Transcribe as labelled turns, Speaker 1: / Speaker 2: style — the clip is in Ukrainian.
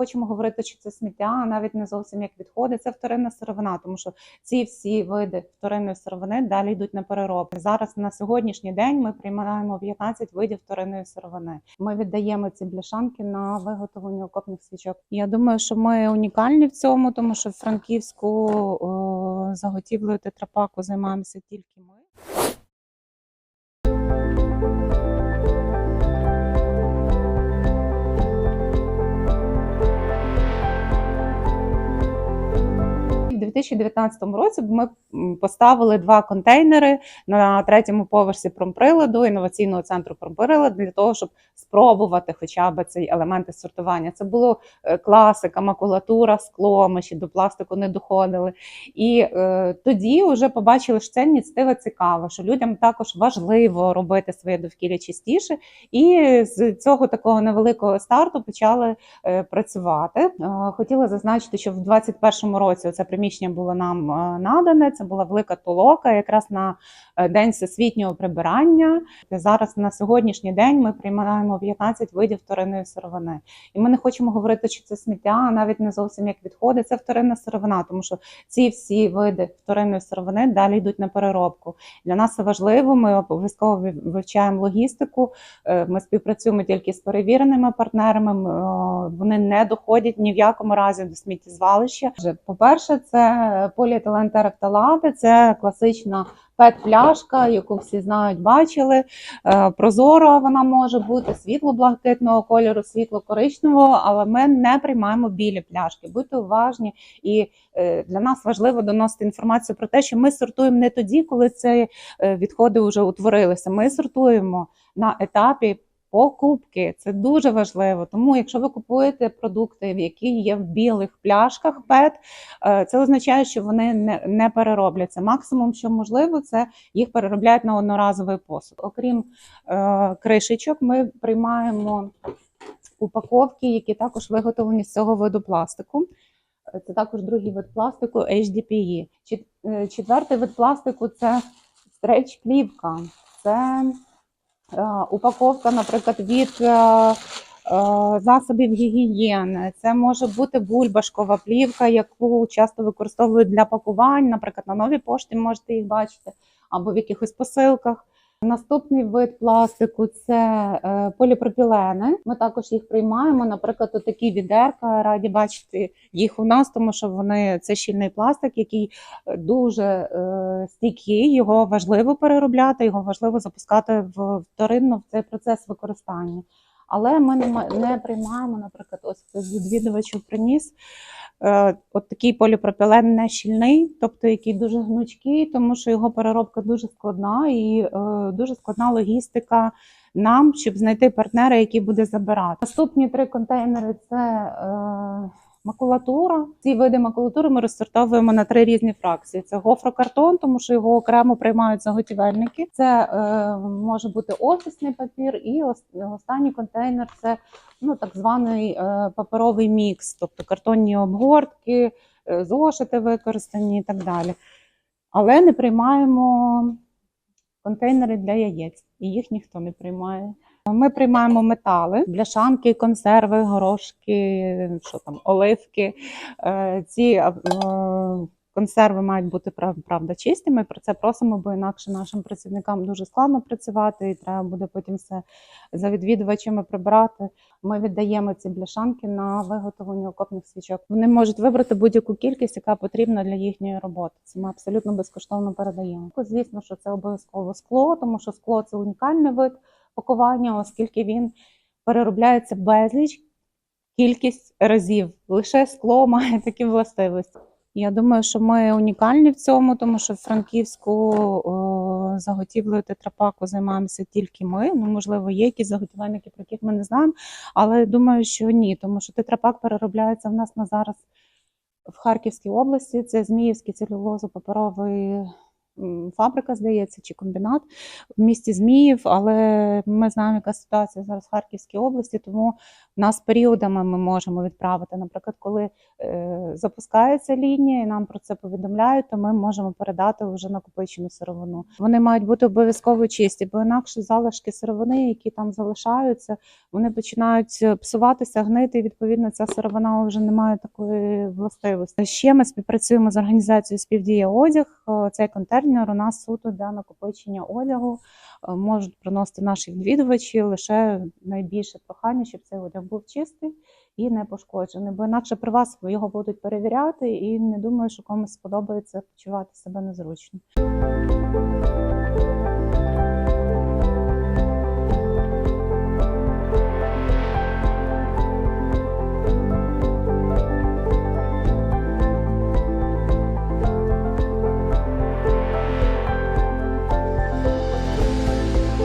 Speaker 1: хочемо говорити, що це сміття, навіть не зовсім як відходи. Це вторинна сировина, тому що ці всі види вторинної сировини далі йдуть на переробку. Зараз на сьогоднішній день ми приймаємо 15 видів вторинної сировини. Ми віддаємо ці бляшанки на виготовлення окопних свічок. Я думаю, що ми унікальні в цьому, тому що в Франківську о, заготівлею тетрапаку займаємося тільки ми. 2019 році ми поставили два контейнери на третьому поверсі промприладу інноваційного центру промприладу для того, щоб спробувати хоча б ці елементи сортування. Це було е, класика, макулатура, скло. Ми ще до пластику не доходили. І е, тоді вже побачили, що ця ініціатива цікава, що людям також важливо робити своє довкілля чистіше. І з цього такого невеликого старту почали е, працювати. Е, Хотіла зазначити, що в 2021 році це приміщення було нам е, надане. Це була велика толока, якраз на е, день всесвітнього прибирання. Зараз на сьогоднішній день ми приймаємо 15 видів вторинної сировини. І ми не хочемо говорити, що це сміття, навіть не зовсім як відходи. Це вторинна сировина, тому що ці всі види вторинної сировини далі йдуть на переробку. Для нас це важливо. Ми обов'язково вивчаємо логістику. Е, Ми співпрацюємо тільки з перевіреними партнерами. Вони не доходять ні в якому разі до сміттєзвалища. По-перше, це поліетилен терефталати, це класична пет-пляшка, яку всі знають, бачили. Е, Прозора вона може бути світло-блакитного кольору, світло-коричневого, але ми не приймаємо білі пляшки. Будьте уважні, і е, для нас важливо доносити інформацію про те, що ми сортуємо не тоді, коли ці е, відходи вже утворилися. Ми сортуємо на етапі. Покупки це дуже важливо. Тому, якщо ви купуєте продукти, які є в білих пляшках ПЕТ, е, це означає, що вони не, не переробляться. Максимум, що можливо, це їх переробляють на одноразовий посуд. Окрім е, кришечок, ми приймаємо упаковки, які також виготовлені з цього виду пластику. Е, Це також другий вид пластику HDPE. Е, Четвертий вид пластику це стрейч-плівка. Це упаковка, наприклад, від е, е, засобів гігієни. Це може бути бульбашкова плівка, яку часто використовують для пакувань. Наприклад, на новій пошті можете їх бачити, або в якихось посилках. Наступний вид пластику це е, поліпропілени. Ми також їх приймаємо. Наприклад, такі відерка раді бачити їх у нас, тому що вони це щільний пластик, який е, дуже е, стійкий. Його важливо переробляти, його важливо запускати вторинно в цей процес використання. Але ми не приймаємо, наприклад, ось хтось відвідувачів приніс. Е, от такий поліпропілен не щільний, тобто який дуже гнучкий, тому що його переробка дуже складна і е, дуже складна логістика нам, щоб знайти партнера, який буде забирати. Наступні три контейнери це е, макулатура. Ці види макулатури ми розсортовуємо на три різні фракції: це гофрокартон, тому що його окремо приймають заготівельники. Це е, може бути офісний папір, і останній контейнер це ну, так званий е, паперовий мікс, тобто картонні обгортки, е, зошити використані і так далі. Але не приймаємо контейнери для яєць, і їх ніхто не приймає. Ми приймаємо метали, бляшанки, консерви, горошки, що там, оливки. Е, Ці е, консерви мають бути прав- правда чистими. Про це просимо, бо інакше нашим працівникам дуже складно працювати, і треба буде потім все за відвідувачами прибирати. Ми віддаємо ці бляшанки на виготовлення окопних свічок. Вони можуть вибрати будь-яку кількість, яка потрібна для їхньої роботи. Це ми абсолютно безкоштовно передаємо. Звісно, що це обов'язково скло, тому що скло це унікальний вид пакування, оскільки він переробляється безліч кількість разів. Лише скло має такі властивості. Я думаю, що ми унікальні в цьому, тому що в Франківську заготівлею тетрапаку займаємося тільки ми. Ну, можливо, є якісь заготівельники, про яких ми не знаємо, але думаю, що ні, тому що тетрапак переробляється в нас на зараз в Харківській області. Це Зміївський целюлозо-паперовий фабрика, здається, чи комбінат в місті Зміїв, але ми знаємо, яка ситуація зараз в Харківській області, тому нас періодами ми можемо відправити. Наприклад, коли е, запускається лінія, і нам про це повідомляють, то ми можемо передати вже накопичену сировину. Вони мають бути обов'язково чисті, бо інакше залишки сировини, які там залишаються, вони починають псуватися, гнити. І відповідно ця сировина вже не має такої властивості. Ще ми співпрацюємо з організацією співдія одяг. Е, Цей контейнер у нас суто для накопичення одягу. Е, Можуть приносити наші відвідувачі лише найбільше прохання, щоб цей одяг був чистий і не пошкоджений. Бо інакше при вас його будуть перевіряти, і не думаю, що комусь сподобається почувати себе незручно.